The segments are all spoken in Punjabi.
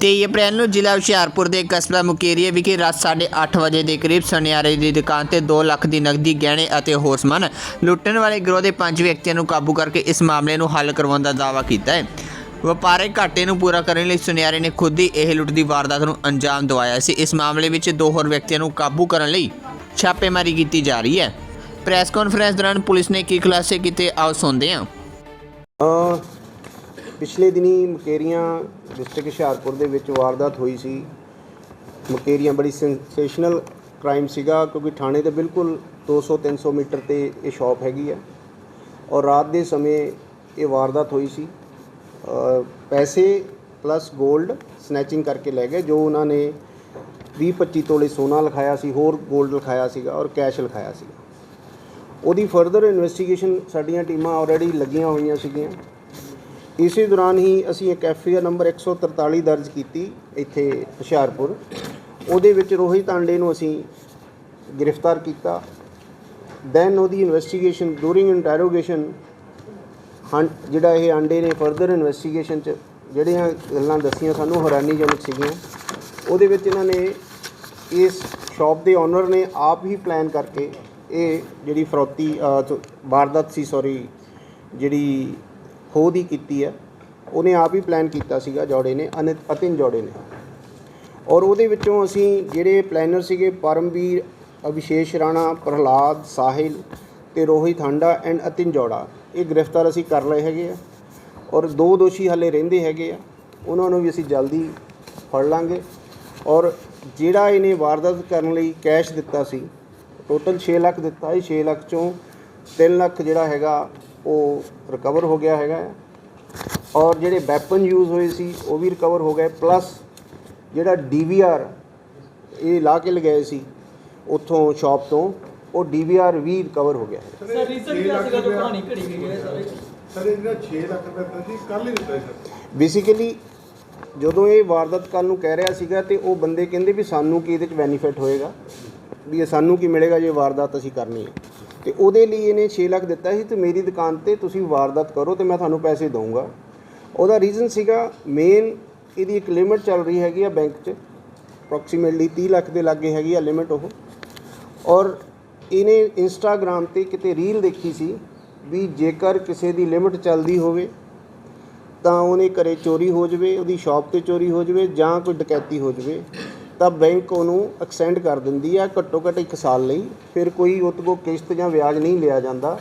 23 ਅਪ੍ਰੈਲ ਨੂੰ ਜ਼ਿਲ੍ਹਾ ਹੁਸ਼ਿਆਰਪੁਰ ਦੇ ਕਸਬਾ ਮੁਕੇਰੀਏ ਵਿਖੇ ਰਾਤ 8:30 ਵਜੇ ਦੇ ਕਰੀਬ ਸੁਨਿਆਰੇ ਦੀ ਦੁਕਾਨ ਤੇ 2 ਲੱਖ ਦੀ ਨਕਦੀ, ਗਹਿਣੇ ਅਤੇ ਹੋਰ ਸਮਾਨ ਲੁੱਟਣ ਵਾਲੇ ਗਿਰੋਹ ਦੇ ਪੰਜ ਵਿਅਕਤੀਆਂ ਨੂੰ ਕਾਬੂ ਕਰਕੇ ਇਸ ਮਾਮਲੇ ਨੂੰ ਹੱਲ ਕਰਵਾਉਣ ਦਾ ਦਾਅਵਾ ਕੀਤਾ ਹੈ। ਵਪਾਰਕ ਘਾਟੇ ਨੂੰ ਪੂਰਾ ਕਰਨ ਲਈ ਸੁਨਿਆਰੇ ਨੇ ਖੁਦ ਹੀ ਇਹ ਲੁੱਟ ਦੀ ਵਾਰਦਾਤ ਨੂੰ ਅੰਜਾਮ ਦਵਾਇਆ ਸੀ। ਇਸ ਮਾਮਲੇ ਵਿੱਚ ਦੋ ਹੋਰ ਵਿਅਕਤੀਆਂ ਨੂੰ ਕਾਬੂ ਕਰਨ ਲਈ ਛਾਪੇਮਾਰੀ ਕੀਤੀ ਜਾ ਰਹੀ ਹੈ। ਪ੍ਰੈਸ ਕਾਨਫਰੰਸ ਦੌਰਾਨ ਪੁਲਿਸ ਨੇ ਕੀ ਖੁਲਾਸੇ ਕੀਤੇ, ਆਓ ਸੁਣਦੇ ਹਾਂ। ਪਿਛਲੇ ਦਿਨੀ ਮਕੇਰੀਆਂ ਡਿਸਟ੍ਰਿਕਟ ਹੁਸ਼ਿਆਰਪੁਰ ਦੇ ਵਿੱਚ ਵਾਰਦਾਤ ਹੋਈ ਸੀ। ਮਕੇਰੀਆਂ ਬੜੀ ਸੈਂਸੇਸ਼ਨਲ ਕ੍ਰਾਈਮ ਸੀਗਾ ਕਿਉਂਕਿ ਥਾਣੇ ਦੇ ਬਿਲਕੁਲ 200-300 ਮੀਟਰ ਤੇ ਇਹ ਸ਼ਾਪ ਹੈਗੀ ਆ। ਔਰ ਰਾਤ ਦੇ ਸਮੇਂ ਇਹ ਵਾਰਦਾਤ ਹੋਈ ਸੀ। ਪੈਸੇ ਪਲੱਸ 골ਡ ਸਨੈਚਿੰਗ ਕਰਕੇ ਲੈ ਗਏ, ਜੋ ਉਹਨਾਂ ਨੇ 20-25 ਤੋਲੇ ਸੋਨਾ ਲਿਖਾਇਆ ਸੀ, ਹੋਰ 골ਡ ਲਿਖਾਇਆ ਸੀਗਾ ਔਰ ਕੈਸ਼ ਲਿਖਾਇਆ ਸੀਗਾ। ਉਹਦੀ ਫਰਦਰ ਇਨਵੈਸਟੀਗੇਸ਼ਨ ਸਾਡੀਆਂ ਟੀਮਾਂ ਆਲਰੇਡੀ ਲੱਗੀਆਂ ਹੋਈਆਂ ਸੀਗੀਆਂ। ਇਸੇ ਦੌਰਾਨ ਹੀ ਅਸੀਂ ਇੱਕ ਐਫਆਈਆਰ ਨੰਬਰ 143 ਦਰਜ ਕੀਤੀ ਇੱਥੇ ਹੁਸ਼ਿਆਰਪੁਰ। ਉਹਦੇ ਵਿੱਚ ਰੋਹਿਤ ਆਂਡੇ ਨੂੰ ਅਸੀਂ ਗ੍ਰਿਫਤਾਰ ਕੀਤਾ। ਦੈਨ ਉਹਦੀ ਇਨਵੈਸਟੀਗੇਸ਼ਨ, ਡੂਰਿੰਗ ਇੰਟਰੋਗੇਸ਼ਨ, ਹਾਂ, ਜਿਹੜਾ ਇਹ ਆਂਡੇ ਨੇ ਫਰਦਰ ਇਨਵੈਸਟੀਗੇਸ਼ਨ ਚ ਜਿਹੜੀਆਂ ਗੱਲਾਂ ਦੱਸੀਆਂ ਸਾਨੂੰ ਹੈਰਾਨੀਜਨਕ ਸੀਗੀਆਂ। ਉਹਦੇ ਵਿੱਚ ਇਹਨਾਂ ਨੇ ਇਸ ਸ਼ਾਪ ਦੇ ਓਨਰ ਨੇ ਆਪ ਹੀ ਪਲਾਨ ਕਰਕੇ ਇਹ ਜਿਹੜੀ ਫਰੋਤੀ ਵਾਰਦਾਤ ਸੀ, ਸੌਰੀ, ਜਿਹੜੀ ਖੋਦ ਹੀ ਕੀਤੀ ਹੈ। ਉਹਨੇ ਆਪ ਹੀ ਪਲਾਨ ਕੀਤਾ ਸੀਗਾ ਜੋੜੇ ਨੇ, ਅਨਿਤ ਅਤਿਨ ਜੋੜੇ ਨੇ। ਔਰ ਉਹਦੇ ਵਿੱਚੋਂ ਅਸੀਂ ਜਿਹੜੇ ਪਲੈਨਰ ਸੀਗੇ, ਪਰਮਵੀਰ ਅਭਿਸ਼ੇਸ਼ ਰਾਣਾ, ਪ੍ਰਹਲਾਦ, ਸਾਹਿਲ ਤੇ ਰੋਹਿਤ ਹਾਂਡਾ ਐਂਡ ਅਤਿਨ ਜੋੜਾ, ਇਹ ਗ੍ਰਿਫਤਾਰ ਅਸੀਂ ਕਰ ਲਏ ਹੈਗੇ ਆ। ਔਰ ਦੋ ਦੋਸ਼ੀ ਹਲੇ ਰਹਿੰਦੇ ਹੈਗੇ ਆ। ਉਹਨਾਂ ਨੂੰ ਵੀ ਅਸੀਂ ਜਲਦੀ ਫੜ ਲਾਂਗੇ। ਔਰ ਜਿਹੜਾ ਇਹਨੇ ਵਾਰਦਾਤ ਕਰਨ ਲਈ ਕੈਸ਼ ਦਿੱਤਾ ਸੀ ਟੋਟਲ 6 ਲੱਖ ਦਿੱਤਾ ਇਹ 6 ਲੱਖ ਚੋਂ 3 ਲੱਖ ਜਿਹੜਾ ਹੈਗਾ ਉਹ ਰਿਕਵਰ ਹੋ ਗਿਆ ਹੈਗਾ। ਔਰ ਜਿਹੜੇ ਵੈਪਨ ਯੂਜ਼ ਹੋਏ ਸੀ ਉਹ ਵੀ ਰਿਕਵਰ ਹੋ ਗਏ। ਪਲੱਸ ਜਿਹੜਾ ਡੀਵੀਆਰ ਇਹ ਲਾ ਕੇ ਲਗਾਏ ਸੀ ਉੱਥੋਂ ਸ਼ਾਪ ਤੋਂ ਉਹ ਡੀਵੀਆਰ ਵੀ ਰਿਕਵਰ ਹੋ ਗਿਆ ਹੈ ਸਰ ਰੀਸੈਂਟ ਕਿਹਾ ਸੀਗਾ ਜੋ ਕਹਾਣੀ ਘੜੀ ਗਈ ਹੈ ਸਾਰੇ। ਸਰ ਇਹ ਜਿਹੜਾ 6 ਲੱਖ ਰੁਪਏ ਦਿੱਤਾ ਸੀ ਕੱਲ ਹੀ ਦਿੱਤਾ ਸੀ। ਸਰ ਬੇਸਿਕਲੀ ਜਦੋਂ ਇਹ ਵਾਰਦਾਤ ਕੱਲ ਨੂੰ ਕਹਿ ਰਿਹਾ ਸੀਗਾ ਤੇ ਉਹ ਬੰਦੇ ਕਹਿੰਦੇ ਵੀ ਸਾਨੂੰ ਕੀ ਇਹਦੇ ਚ ਬੈਨੀਫਿਟ ਹੋਏਗਾ? ਵੀ ਇਹ ਸਾਨੂੰ ਕੀ ਮਿਲੇਗਾ ਜੇ ਵਾਰਦਾਤ ਅਸੀਂ ਕਰਨੀ ਹੈ? ਤੇ ਉਹਦੇ ਲਈ ਇਹਨੇ 6 ਲੱਖ ਦਿੱਤਾ ਸੀ ਤੇ ਮੇਰੀ ਦੁਕਾਨ ਤੇ ਤੁਸੀਂ ਵਾਰਦਾਤ ਕਰੋ ਤੇ ਮੈਂ ਤੁਹਾਨੂੰ ਪੈਸੇ ਦਊਂਗਾ। ਉਹਦਾ ਰੀਜ਼ਨ ਸੀਗਾ ਮੇਨ ਇਹਦੀ ਇੱਕ ਲਿਮਿਟ ਚੱਲ ਰਹੀ ਹੈਗੀ ਆ ਬੈਂਕ 'ਚ। ਅਪਰੋਕਸੀਮੇਟਲੀ 30 ਲੱਖ ਦੇ ਲਾਗੇ ਹੈਗੀ ਆ ਲਿਮਿਟ ਉਹ। ਔਰ ਇਹਨੇ ਇੰਸਟਾਗ੍ਰam ਤੇ ਕਿਤੇ ਰੀਲ ਦੇਖੀ ਸੀ ਵੀ ਜੇਕਰ ਕਿਸੇ ਦੀ ਲਿਮਿਟ ਚੱਲਦੀ ਹੋਵੇ, ਤਾਂ ਉਹਨੇ ਘਰੇ ਚੋਰੀ ਹੋ ਜਾਵੇ, ਉਹਦੀ ਸ਼ਾਪ ਤੇ ਚੋਰੀ ਹੋ ਜਾਵੇ ਜਾਂ ਕੋਈ ਡਕੈਤੀ ਹੋ ਜਾਵੇ। ਤਾਂ ਬੈਂਕ ਉਹਨੂੰ ਐਕਸਟੈਂਡ ਕਰ ਦਿੰਦੀ ਆ ਘੱਟੋ ਘੱਟ 1 ਸਾਲ ਲਈ ਫਿਰ ਕੋਈ ਉਹਦੇ ਕੋਲ ਕਿਸ਼ਤ ਜਾਂ ਵਿਆਜ ਨਹੀਂ ਲਿਆ ਜਾਂਦਾ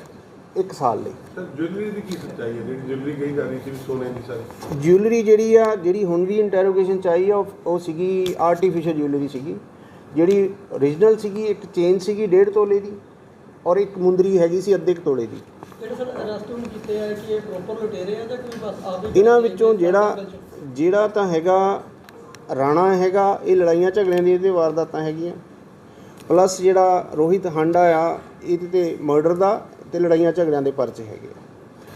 1 ਸਾਲ ਲਈ। ਸਰ ਜੁਐਲਰੀ ਦੀ ਕੀ ਸੱਚਾਈ ਹੈ? ਜਿਹੜੀ ਜੁਐਲਰੀ ਕਹੀ ਜਾ ਰਹੀ ਸੀ ਵੀ ਸੋਨੇ ਦੀ ਸਾਰੀ। ਜਿਊਲਰੀ ਜਿਹੜੀ ਆ ਜਿਹੜੀ ਹੁਣ ਵੀ ਇੰਟਰੋਗੇਸ਼ਨ ਚਾਹੀ ਆ ਉਹ ਉਹ ਸੀਗੀ ਆਰਟੀਫੀਸ਼ੀਅਲ ਜਿਊਲਰੀ ਸੀਗੀ। ਜਿਹੜੀ origignal ਸੀਗੀ ਇੱਕ ਚੇਨ ਸੀਗੀ 1.5 ਤੋਲੇ ਦੀ ਔਰ ਇੱਕ ਮੁੰਦਰੀ ਹੈਗੀ ਸੀ ਅੱਧੇ ਕੁ ਤੋਲੇ ਦੀ। ਜਿਹੜੇ ਸਰ ਅਰੈਸਟ ਹੁਣ ਕੀਤੇ ਆ ਕਿ ਇਹ ਪ੍ਰੋਪਰ ਲੁਟੇਰੇ ਆ ਜਾਂ ਕੋਈ ਬਸ ਆਪਦੇ ਇਹਨਾਂ ਵਿੱਚੋਂ ਜਿਹੜਾ ਜਿਹੜਾ ਤਾਂ ਹੈਗਾ ਰਾਣਾ ਹੈਗਾ ਇਹ ਲੜਾਈਆਂ ਝਗੜਿਆਂ ਦੀ ਇਹਦੇ ਵਾਰਦਾਤਾਂ ਹੈਗੀਆਂ। ਪਲੱਸ ਜਿਹੜਾ ਰੋਹਿਤ ਹਾਂਡਾ ਆ ਇਹਦੇ ਤੇ ਮਰਡਰ ਦਾ ਤੇ ਲੜਾਈਆਂ ਝਗੜਿਆਂ ਦੇ ਪਰਚੇ ਹੈਗੇ ਆ।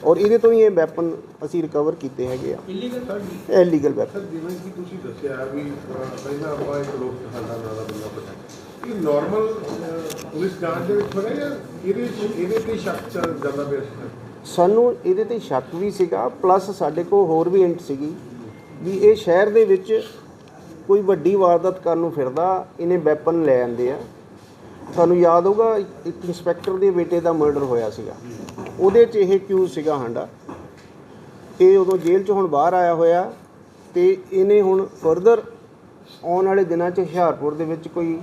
ਔਰ ਇਹਦੇ ਤੋਂ ਹੀ ਇਹ ਵੈਪਨ ਅਸੀਂ ਰਿਕਵਰ ਕੀਤੇ ਹੈਗੇ ਆ। ਇਲੀਗਲ ਇਹ ਲੀਗਲ ਵੈਪਨ ਜਿਵੇਂ ਕਿ ਤੁਸੀਂ ਦੱਸਿਆ ਵੀ ਪਹਿਲਾਂ ਆਪਾਂ ਇੱਕ ਲੋਕ ਸਾਡਾ ਨਾਂ ਦਾ ਬੰਦਾ ਪਤਾ ਇਹ ਨਾਰਮਲ ਪੁਲਿਸ ਜਾਂਚ ਦੇ ਵਿੱਚ ਹੋਇਆ ਜਾਂ ਇਹਦੇ ਇਹਦੇ ਤੇ ਸ਼ੱਕ ਚੱਲ ਜਾਂਦਾ ਪਿਆ? ਸਾਨੂੰ ਇਹਦੇ ਤੇ ਸ਼ੱਕ ਵੀ ਸੀਗਾ ਪਲੱਸ ਸਾਡੇ ਕੋਲ ਹੋਰ ਵੀ ਹਿੰਟ ਸੀਗੀ ਵੀ ਇਹ ਸ਼ਹਿਰ ਦੇ ਵਿੱਚ ਕੋਈ ਵੱਡੀ ਵਾਰਦਾਤ ਕਰਨ ਨੂੰ ਫਿਰਦਾ ਇਹਨੇ ਵੈਪਨ ਲੈ ਆਂਦੇ ਆ। ਤੁਹਾਨੂੰ ਯਾਦ ਹੋਊਗਾ ਇੱਕ ਇੰਸਪੈਕਟਰ ਦੇ ਬੇਟੇ ਦਾ ਮਰਡਰ ਹੋਇਆ ਸੀਗਾ। ਉਹਦੇ 'ਚ ਇਹ ਕਿਊਜ਼ ਸੀਗਾ ਹਾਂਡਾ ਇਹ ਉਦੋਂ ਜੇਲ੍ਹ 'ਚ ਹੁਣ ਬਾਹਰ ਆਇਆ ਹੋਇਆ ਤੇ ਇਹਨੇ ਹੁਣ ਫਰਦਰ ਆਉਣ ਵਾਲੇ ਦਿਨਾਂ 'ਚ ਹੁਸ਼ਿਆਰਪੁਰ ਦੇ ਵਿੱਚ ਕੋਈ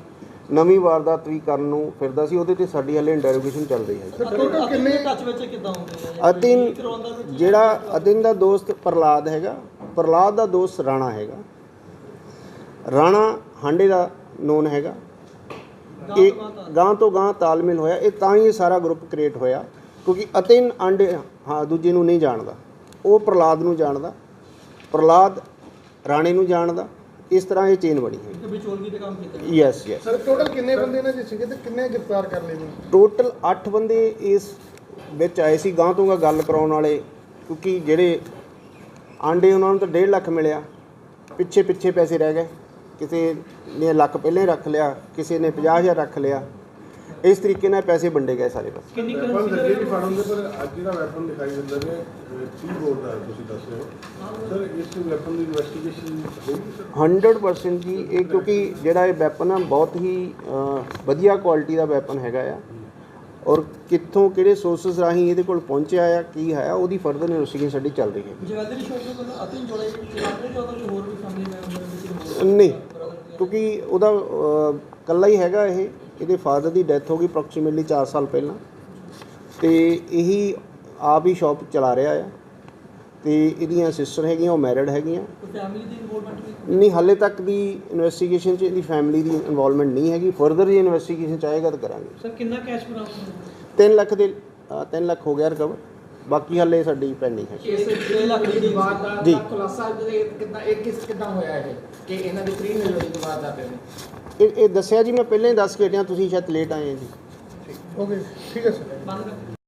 ਨਵੀਂ ਵਾਰਦਾਤ ਵੀ ਕਰਨ ਨੂੰ ਫਿਰਦਾ ਸੀ। ਉਹਦੇ ਤੇ ਸਾਡੀ ਹਾਲੇ ਇੰਟਰੋਗੇਸ਼ਨ ਚੱਲ ਰਹੀ ਹੈ। ਟੋਟਲ ਕਿੰਨੇ ਟੱਚ ਵਿੱਚ ਕਿਦਾਂ ਹੁੰਦੇ ਆ? ਅਤਿਨ ਕਰਵਾਉਂਦਾ ਕੋਈ ਜਿਹੜਾ ਅਤਿਨ ਦਾ ਦੋਸਤ ਪ੍ਰਲਾਦ ਹੈਗਾ ਪ੍ਰਲਾਦ ਦਾ ਦੋਸਤ ਰਾਣਾ ਹੈਗਾ। ਰਾਣਾ ਹਾਂਡੇ ਦਾ ਨੋਨ ਹੈਗਾ। ਇਹ ਗਾਂ ਤੋਂ ਗਾਂ ਤਾਲਮੇਲ ਹੋਇਆ। ਇਹ ਤਾਂ ਹੀ ਇਹ ਸਾਰਾ ਗਰੁੱਪ ਕ੍ਰੀਏਟ ਹੋਇਆ ਕਿਉਂਕਿ ਅਤਿਨ ਆਂਡੇ ਹਾਂ ਦੂਜੇ ਨੂੰ ਨਹੀਂ ਜਾਣਦਾ। ਉਹ ਪ੍ਰਲਾਦ ਨੂੰ ਜਾਣਦਾ। ਪ੍ਰਲਾਦ ਰਾਣੇ ਨੂੰ ਜਾਣਦਾ। ਇਸ ਤਰ੍ਹਾਂ ਇਹ ਚੇਨ ਬਣੀ ਹੈ ਕਿ ਵਿਚੋਲਗੀ ਦੇ ਕੰਮ ਕੀਤੇ। ਯੈਸ ਯੈਸ ਸਰ ਟੋਟਲ ਕਿੰਨੇ ਬੰਦੇ ਨੇ ਜੇ ਸੀਗੇ ਤੇ ਕਿੰਨੇ ਗ੍ਰਿਫਤਾਰ ਕਰ ਲਏ ਨੇ? ਟੋਟਲ 8 ਬੰਦੇ ਇਸ ਵਿੱਚ ਆਏ ਸੀ। ਗਾਂ ਤੋਂ ਗੱਲ ਕਰਾਉਣ ਵਾਲੇ ਕਿਉਂਕਿ ਜਿਹੜੇ ਆਂਡੇ ਉਹਨਾਂ ਨੂੰ ਤਾਂ 1.5 ਲੱਖ ਮਿਲਿਆ। ਪਿੱਛੇ ਪਿੱਛੇ ਪੈਸੇ ਰਹਿ ਗਏ। ਕਿਸੇ ਨੇ ਲੱਖ ਪਹਿਲਾਂ ਰੱਖ ਲਿਆ ਕਿਸੇ ਨੇ 50000 ਰੱਖ ਲਿਆ। ਇਸ ਤਰੀਕੇ ਨਾਲ ਪੈਸੇ ਵੰਡੇ ਗਏ ਸਾਰੇ ਪਾਸੇ। ਕਿੰਨੀ ਕਰੰਸੀ ਲੱਗੇ ਵੀ ਫੜ ਹੁੰਦੇ ਪਰ ਅੱਜ ਜਿਹੜਾ ਵੈਪਨ ਦਿਖਾਈ ਦਿੰਦਾ ਨੇ ਕੀ ਬੋਲਦਾ ਤੁਸੀਂ ਦੱਸ ਰਹੇ ਹੋ? ਸਰ ਇਸ ਵੈਪਨ ਦੀ ਇਨਵੈਸਟੀਗੇਸ਼ਨ ਹੋਈ ਸਰ 100% ਜੀ ਇਹ ਕਿਉਂਕਿ ਜਿਹੜਾ ਇਹ ਵੈਪਨ ਆ ਬਹੁਤ ਹੀ ਵਧੀਆ ਕੁਆਲਿਟੀ ਦਾ ਵੈਪਨ ਹੈਗਾ ਆ। ਔਰ ਕਿੱਥੋਂ ਕਿਹੜੇ ਸੋਰਸਸ ਰਾਹੀਂ ਇਹਦੇ ਕੋਲ ਪਹੁੰਚਿਆ ਆ ਕੀ ਹੈ ਉਹਦੀ ਫਰਦਰ ਇਨਵੈਸਟੀਗੇਸ਼ਨ ਸਾਡੀ ਚੱਲ ਰਹੀ ਹੈ। ਜਵੈਲਰੀ ਸ਼ੋਪ ਦੇ ਕੋਲ ਅਤਿਨ ਜੋੜੇ ਚਲਾਉਂਦੇ ਜਾਂ ਉਹਦੇ ਹੋਰ ਵੀ ਫੈਮਿਲੀ ਮੈਂਬਰ ਨਹੀਂ ਕਿਉਂਕਿ ਉਹਦਾ ਅ, ਇਕੱਲਾ ਹੀ ਹੈਗਾ ਇਹ। ਇਹਦੇ ਫਾਦਰ ਦੀ ਡੈਥ ਹੋ ਗਈ ਅਪਰੋਕਸੀਮੇਟਲੀ 4 ਸਾਲ ਪਹਿਲਾਂ। ਤੇ ਇਹੀ ਆਪ ਹੀ ਸ਼ਾਪ ਚਲਾ ਰਿਹਾ ਆ। ਤੇ ਇਹਦੀਆਂ ਸਿਸਟਰ ਹੈਗੀਆਂ ਉਹ ਮੈਰਿਡ ਹੈਗੀਆਂ। ਕੋਈ ਫੈਮਿਲੀ ਦੀ ਇਨਵੋਲਵਮੈਂਟ ਵੀ ਨਹੀਂ ਹਾਲੇ ਤੱਕ ਦੀ ਇਨਵੈਸਟੀਗੇਸ਼ਨ 'ਚ ਇਹਦੀ ਫੈਮਿਲੀ ਦੀ ਇਨਵੋਲਵਮੈਂਟ ਨਹੀਂ ਹੈਗੀ। ਫਰਦਰ ਦੀ ਇਨਵੈਸਟੀਗੇਸ਼ਨ ਚਾਹੇਗਾ ਤਾਂ ਕਰਾਂਗੇ। ਸਰ ਕਿੰਨਾ ਕੈਸ਼ ਬਰਾਮਦ ਹੋਇਆ? 3 ਲੱਖ ਦੇ 3 ਲੱਖ ਹੋ ਗਿਆ ਰਿਕਵਰ ਬਾਕੀ ਹਾਲੇ ਸਾਡੀ ਪੈਂਡਿੰਗ ਹੈ। ਇਸ 6 ਲੱਖ ਦੀ ਦੀਵਾਰ ਦਾ ਜੀ। ਦਾ ਖੁਲਾਸਾ ਜਿਹੜੇ ਕਿੱਦਾਂ ਇਹ ਕਿਸ ਕਿੱਦਾਂ ਹੋਇਆ ਇਹ? ਕਿ ਇਹਨਾਂ ਦੀ ਪ੍ਰੀ ਮਿਲਰੀ ਦੀਵਾਰ ਦਾ ਨੇ ਇਹ? ਇਹ ਦੱਸਿਆ ਜੀ ਮੈਂ ਪਹਿਲਾਂ ਹੀ ਦੱਸ ਕੇ ਹਟਿਆ ਤੁਸੀਂ ਸ਼ਾਇਦ ਲੇਟ ਆਏ ਹੋ ਜੀ। ਓਕੇ ਠੀਕ ਹੈ ਸਰ। ਬੰਦ ਕਰ।